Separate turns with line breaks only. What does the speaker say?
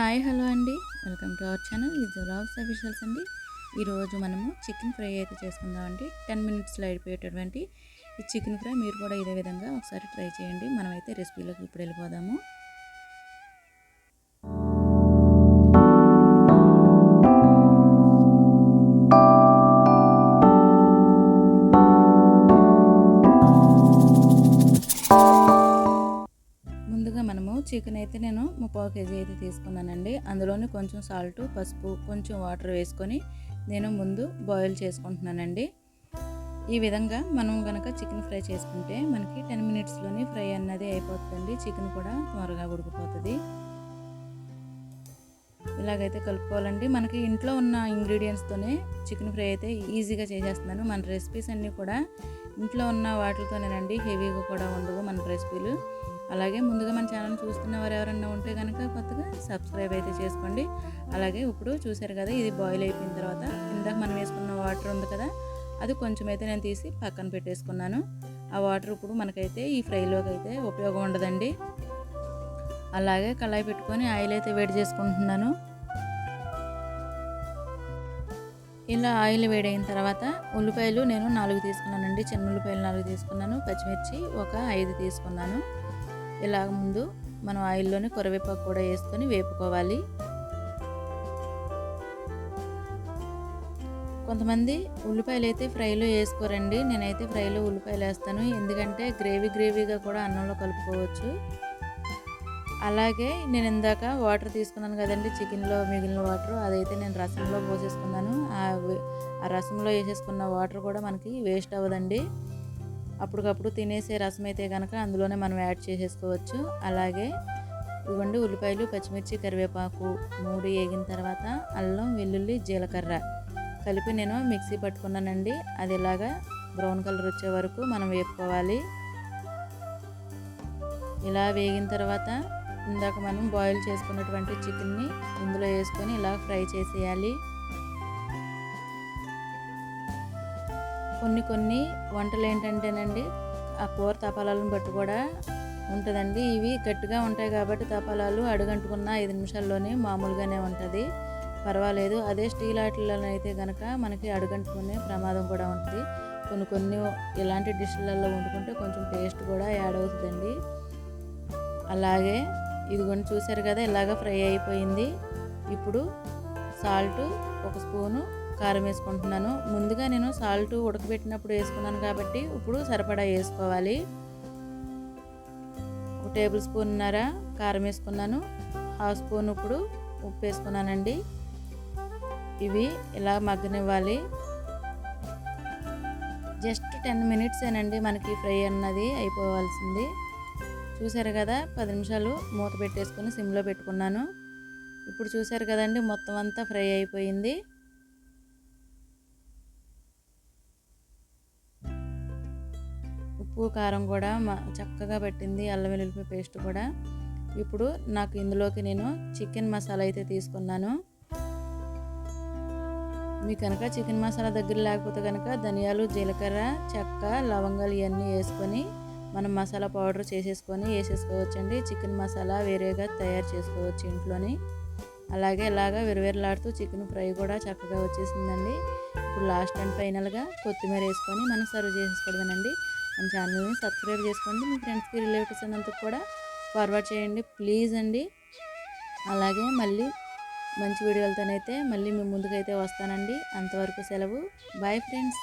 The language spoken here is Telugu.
హాయ్ హలో అండి. Welcome to our channel. ఇది జొలాగ్స్ అఫీషియల్స్ అండి. ఈరోజు మనము చికెన్ ఫ్రై అయితే చేసుకుందామండి టెన్ మినిట్స్లో అయిపోయేటటువంటి ఈ చికెన్ ఫ్రై మీరు కూడా ఇదే విధంగా ఒకసారి ట్రై చేయండి. మనమైతే రెసిపీలోకి ఇప్పుడు వెళ్ళిపోదాము. చికెన్ అయితే నేను ముప్పై కేజీ అయితే తీసుకున్నానండి. అందులోనే కొంచెం సాల్ట్ పసుపు కొంచెం వాటర్ వేసుకొని నేను ముందు బాయిల్ చేసుకుంటున్నానండి. ఈ విధంగా మనం కనుక చికెన్ ఫ్రై చేసుకుంటే మనకి టెన్ మినిట్స్లోనే ఫ్రై అన్నది అయిపోతుందండి. చికెన్ కూడా త్వరగా ఉడికిపోతుంది. ఇలాగైతే కలుపుకోవాలండి. మనకి ఇంట్లో ఉన్న ఇంగ్రీడియంట్స్తోనే చికెన్ ఫ్రై అయితే ఈజీగా చేసేస్తున్నాను. మన రెసిపీస్ అన్నీ కూడా ఇంట్లో ఉన్న వాటితోనేనండి. హెవీగా కూడా ఉండవు మన రెసిపీలు అలాగే ముందుగా మన ఛానల్ చూస్తున్న వారు ఎవరన్నా ఉంటే కనుక కొత్తగా సబ్స్క్రైబ్ అయితే చేసుకోండి. అలాగే ఇప్పుడు చూసారు కదా ఇది బాయిల్ అయిపోయిన తర్వాత ఇందాక మనం వేసుకున్న వాటర్ ఉంది కదా అది కొంచెం అయితే నేను తీసి పక్కన పెట్టేసుకున్నాను. ఆ వాటర్ ఇప్పుడు మనకైతే ఈ ఫ్రైలోకి అయితే ఉపయోగం ఉండదండి. అలాగే కళాయి పెట్టుకొని ఆయిల్ అయితే వేడి చేసుకుంటున్నాను. ఇలా ఆయిల్ వేడైన తర్వాత ఉల్లిపాయలు నేను నాలుగు తీసుకున్నానండి. చిన్న ఉల్లిపాయలు నాలుగు తీసుకున్నాను. పచ్చిమిర్చి ఒక ఐదు తీసుకున్నాను. ఇలాగ ముందు మనం ఆయిల్లోనే కొరవేపాకు కూడా వేసుకొని వేపుకోవాలి. కొంతమంది ఉల్లిపాయలు అయితే ఫ్రైలో వేసుకోరండి. నేనైతే ఫ్రైలో ఉల్లిపాయలు వేస్తాను. ఎందుకంటే గ్రేవీ గ్రేవీగా కూడా అన్నంలో కలుపుకోవచ్చు. అలాగే నేను ఇందాక వాటర్ తీసుకున్నాను కదండి చికెన్లో మిగిలిన వాటర్. అదైతే నేను రసంలో పోసేసుకున్నాను. ఆ రసంలో వేసేసుకున్న వాటర్ కూడా మనకి వేస్ట్ అవ్వదండి. అప్పటికప్పుడు తినేసే రసం అయితే కనుక అందులోనే మనం యాడ్ చేసేసుకోవచ్చు. అలాగే ఇవ్వండి ఉల్లిపాయలు పచ్చిమిర్చి కరివేపాకు మూడు వేగిన తర్వాత అల్లం వెల్లుల్లి జీలకర్ర కలిపి నేను మిక్సీ పట్టుకున్నానండి. అది ఇలాగా బ్రౌన్ కలర్ వచ్చే వరకు మనం వేపుకోవాలి. ఇలా వేగిన తర్వాత ఇందాక మనం బాయిల్ చేసుకున్నటువంటి చికెన్ని ఇందులో వేసుకొని ఇలా ఫ్రై చేసేయాలి. కొన్ని కొన్ని వంటలు ఏంటంటేనండి ఆ కూర తపాలాలను బట్టి కూడా ఉంటుందండి. ఇవి గట్టిగా ఉంటాయి కాబట్టి తపాలాలు అడుగంటుకున్న ఐదు నిమిషాల్లోనే మామూలుగానే ఉంటుంది. పర్వాలేదు అదే స్టీల్ ఆటలలో అయితే కనుక మనకి అడుగంటుకునే ప్రమాదం కూడా ఉంటుంది. కొన్ని కొన్ని ఇలాంటి డిష్లలో వండుకుంటే కొంచెం టేస్ట్ కూడా యాడ్ అవుతుందండి. అలాగే ఇదిగోండి చూసారు కదా ఇలాగ ఫ్రై అయిపోయింది. ఇప్పుడు సాల్ట్ ఒక స్పూను కారం వేసుకుంటున్నాను. ముందుగా నేను సాల్ట్ ఉడకబెట్టినప్పుడు వేసుకున్నాను కాబట్టి ఇప్పుడు సరిపడా వేసుకోవాలి. ఒక టేబుల్ స్పూన్నర కారం వేసుకున్నాను. హాఫ్ స్పూన్ ఇప్పుడు ఉప్పు వేసుకున్నానండి. ఇవి ఇలా మగ్గనివ్వాలి. జస్ట్ టెన్ మినిట్స్ ఏనండి మనకి ఫ్రై అన్నది అయిపోవాల్సింది. చూసారు కదా పది నిమిషాలు మూత పెట్టేసుకొని సిమ్లో పెట్టుకున్నాను. ఇప్పుడు చూసారు కదండి మొత్తం అంతా ఫ్రై అయిపోయింది. ఉప్పు కారం కూడా చక్కగా పెట్టింది అల్లం వెల్లుల్లిపాయ పేస్ట్ కూడా. ఇప్పుడు నాకు ఇందులోకి నేను చికెన్ మసాలా అయితే తీసుకున్నాను. మీకు కనుక చికెన్ మసాలా దగ్గర లేకపోతే కనుక ధనియాలు జీలకర్ర చెక్క లవంగాలు ఇవన్నీ వేసుకొని మనం మసాలా పౌడర్ చేసేసుకొని వేసేసుకోవచ్చండి. చికెన్ మసాలా వేరేగా తయారు చేసుకోవచ్చు ఇంట్లోని. అలాగే ఇలాగా విరవిరలాడుతూ చికెన్ ఫ్రై కూడా చక్కగా వచ్చేసిందండి. ఇప్పుడు లాస్ట్ అండ్ ఫైనల్గా కొత్తిమీర వేసుకొని మనం సర్వ్ చేసేసుకోవడమేనండి. మన ఛానల్ని సబ్స్క్రైబ్ చేసుకోండి. మీ ఫ్రెండ్స్కి రిలేటివ్స్ అన్నందుకు కూడా ఫార్వర్డ్ చేయండి. ప్లీజ్ అండి. అలాగే మళ్ళీ మంచి వీడియోలతోనైతే మళ్ళీ మీ ముందుకైతే వస్తానండి. అంతవరకు సెలవు. Bye friends.